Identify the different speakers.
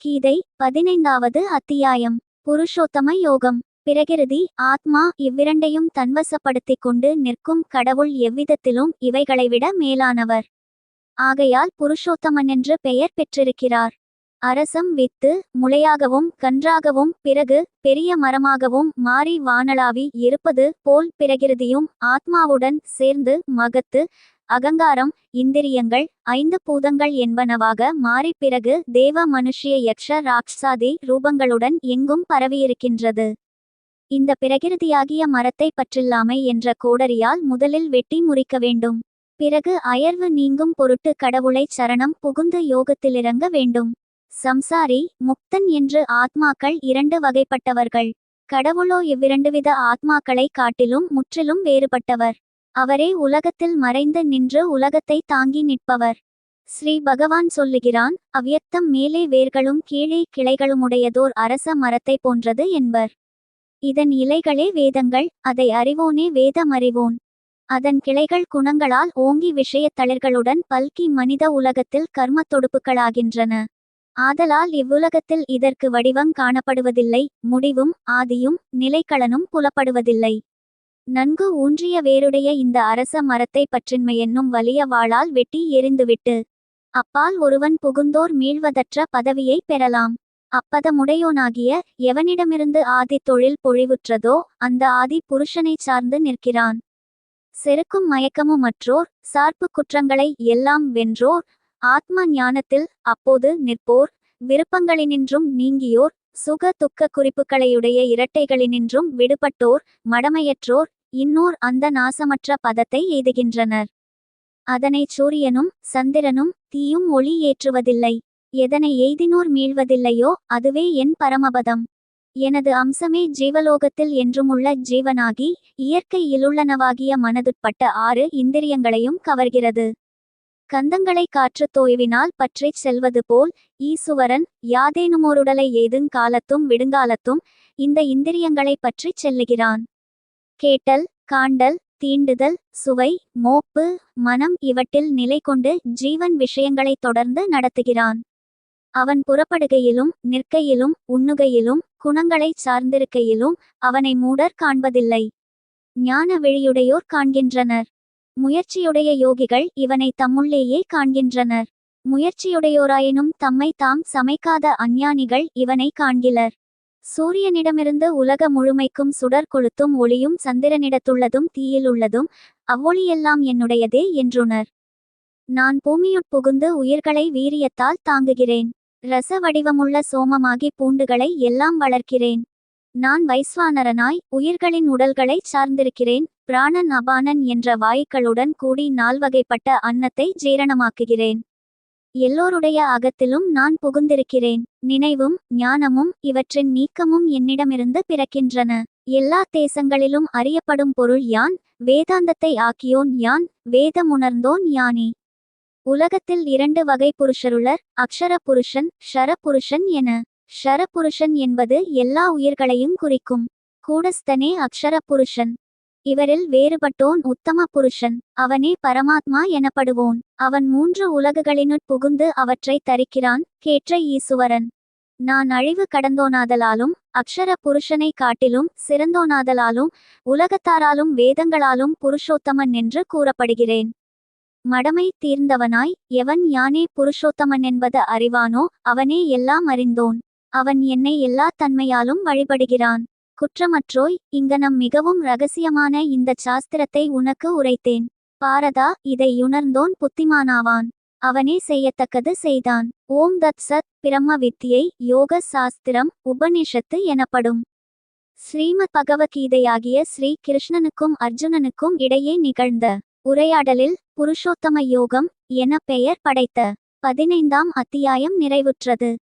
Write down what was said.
Speaker 1: கீதை பதினைந்தாவது அத்தியாயம். புருஷோத்தம யோகம். பிரகிருதி ஆத்மா இவ்விரண்டையும் தன்வசப்படுத்திக் கொண்டு நிற்கும் கடவுள் எவ்விதத்திலும் இவைகளை விட மேலானவர். ஆகையால் புருஷோத்தமன் என்று பெயர் பெற்றிருக்கிறார். அரசம் வித்து முளையாகவும் கன்றாகவும் பிறகு பெரிய மரமாகவும் மாறி வானளாவி இருப்பது போல் பிரகிருதியும் ஆத்மாவுடன் சேர்ந்து மகத்து அகங்காரம் இந்திரியங்கள் ஐந்து பூதங்கள் என்பனவாக மாறி பிறகு தேவ மனுஷ்ய யக்ஷ ராட்சாதி ரூபங்களுடன் எங்கும் பரவியிருக்கின்றது. இந்த பிரகிருதியாகிய மரத்தை பற்றில்லாமை என்ற கோடரியால் முதலில் வெட்டி முறிக்க வேண்டும். பிறகு அயர்வு நீங்கும் பொருட்டு கடவுளை சரணம் புகுந்து யோகத்திலிறங்க வேண்டும். சம்சாரி முக்தன் என்று ஆத்மாக்கள் இரண்டு வகைப்பட்டவர்கள். கடவுளோ இவ்விரண்டுவித ஆத்மாக்களை காட்டிலும் முற்றிலும் வேறுபட்டவர். அவரே உலகத்தில் மறைந்து நின்று உலகத்தை தாங்கி நிற்பவர். ஸ்ரீ பகவான் சொல்லுகிறான் அவ்யக்தம் மேலே வேர்களும் கீழே கிளைகளுமுடையதோர் அரச மரத்தை போன்றது என்பர். இதன் இலைகளே வேதங்கள் அதை அறிவோனே வேதமறிவோன். அதன் கிளைகள் குணங்களால் ஓங்கி விஷயத் தளிர்களுடன் பல்கி மனித உலகத்தில் கர்ம தொடுப்புகளாகின்றன ஆதலால் இவ்வுலகத்தில் இதற்கு வடிவம் காணப்படுவதில்லை முடிவும் ஆதியும் நிலைக்களனும் புலப்படுவதில்லை. நன்கு ஊன்றிய வேருடைய இந்த அரச மரத்தை பற்றின்மை என்னும் வலிய வாளால் வெட்டி எறிந்துவிட்டு அப்பால் ஒருவன் புகுந்தோர் மீள்வதற்ற பதவியை பெறலாம். அப்பதமுடையோனாகிய எவனிடமிருந்து ஆதி தொழில் பொழிவுற்றதோ அந்த ஆதி புருஷனை சார்ந்து நிற்கிறான். செருக்கும் மயக்கமுமற்றோர் சார்பு குற்றங்களை எல்லாம் வென்றோர் ஆத்ம ஞானத்தில் அப்போது நிற்போர் விருப்பங்களினின்றும் நீங்கியோர் சுக துக்க குறிப்புகளையுடைய இரட்டைகளினின்றும் விடுபட்டோர் மடமையற்றோர் இன்னோர் அந்த நாசமற்ற பதத்தை எய்துகின்றனர். அதனை சூரியனும் சந்திரனும் தீயும் ஒளி ஏற்றுவதில்லை. எதனை எய்தினோர் மீள்வதில்லையோ அதுவே என் பரமபதம். எனது அம்சமே ஜீவலோகத்தில் என்றுமுள்ள ஜீவனாகி இயற்கையிலுள்ளனவாகிய மனதுட்பட்ட ஆறு இந்திரியங்களையும் கவர்கிறது. கந்தங்களை காற்று தோய்வினால் பற்றிச் செல்வது போல் ஈசுவரன் யாதேனுமோருடலை ஏதுங் காலத்தும் விடுங்காலத்தும் இந்த இந்திரியங்களை பற்றிச் செல்லுகிறான். கேட்டல் காண்டல் தீண்டுதல் சுவை மோப்பு மனம் இவற்றில் நிலை கொண்டு ஜீவன் விஷயங்களை தொடர்ந்து நடத்துகிறான். அவன் புறப்படுகையிலும் நிற்கையிலும் உண்ணுகையிலும் குணங்களைச் சார்ந்திருக்கையிலும் அவனை மூடர் காண்பதில்லை. ஞான விழியுடையோர் காண்கின்றனர். முயற்சியுடைய யோகிகள் இவனை தம்முள்ளேயே காண்கின்றனர். முயற்சியுடையோராயினும் தம்மை தாம் சமைக்காத அஞ்ஞானிகள் இவனை காண்கிலர். சூரியனிடமிருந்து உலக முழுமைக்கும் சுடர் கொளுத்தும் ஒளியும் சந்திரனிடத்துள்ளதும் தீயிலுள்ளதும் அவ்வொளியெல்லாம் என்னுடையதே என்றுணர். நான் பூமியுட் புகுந்து உயிர்களை வீரியத்தால் தாங்குகிறேன். ரச வடிவமுள்ள சோமமாகி பூண்டுகளை எல்லாம் வளர்க்கிறேன். நான் வைஸ்வானரனாய் உயிர்களின் உடல்களைச் சார்ந்திருக்கிறேன் பிராணன் அபானன் என்ற வாயுக்களுடன் கூடி நால்வகைப்பட்ட அன்னத்தை ஜீரணமாக்குகிறேன். எல்லோருடைய அகத்திலும் நான் புகுந்திருக்கிறேன். நினைவும் ஞானமும் இவற்றின் நீக்கமும் என்னிடமிருந்து பிறக்கின்றன. எல்லா தேசங்களிலும் அறியப்படும் பொருள் யான்? வேதாந்தத்தை ஆக்கியோன் யான்? வேதமுணர்ந்தோன் யானே? உலகத்தில் இரண்டு வகை புருஷருளர் அக்ஷர புருஷன் ஷர புருஷன் என. ஷர புருஷன் என்பது எல்லா உயிர்களையும் குறிக்கும். கூடஸ்தனே அக்ஷர புருஷன் இவரில் வேறுபட்டோன் உத்தம புருஷன். அவனே பரமாத்மா எனப்படுவோன். அவன் மூன்று உலகுகளினுட் புகுந்து அவற்றை தரிக்கிறான் கேற்ற ஈசுவரன். நான் அழிவு கடந்தோனாதலாலும் அக்ஷர புருஷனை காட்டிலும் சிறந்தோனாதலாலும் உலகத்தாராலும் வேதங்களாலும் புருஷோத்தமன் என்று கூறப்படுகிறேன். மடமை தீர்ந்தவனாய் எவன் யானே புருஷோத்தமன் என்பது அறிவானோ அவனே எல்லாம் அறிந்தோன். அவன் என்னை எல்லா தன்மையாலும் வழிபடுகிறான். குற்றமற்றோய் இங்கனம் மிகவும் ரகசியமான இந்த சாஸ்திரத்தை உனக்கு உரைத்தேன். பாரதா இதை உணர்ந்தோன் புத்திமானாவான். அவனே செய்யத்தக்கது செய்தான். ஓம் தத் சத் பிரம்ம வித்தியை யோக சாஸ்திரம் உபனிஷத்து எனப்படும். ஸ்ரீமத் பகவத்கீதையாகிய ஸ்ரீ கிருஷ்ணனுக்கும் அர்ஜுனனுக்கும் இடையே நிகழ்ந்த உரையாடலில் புருஷோத்தம யோகம் என பெயர் படைத்த பதினைந்தாம் அத்தியாயம் நிறைவுற்றது.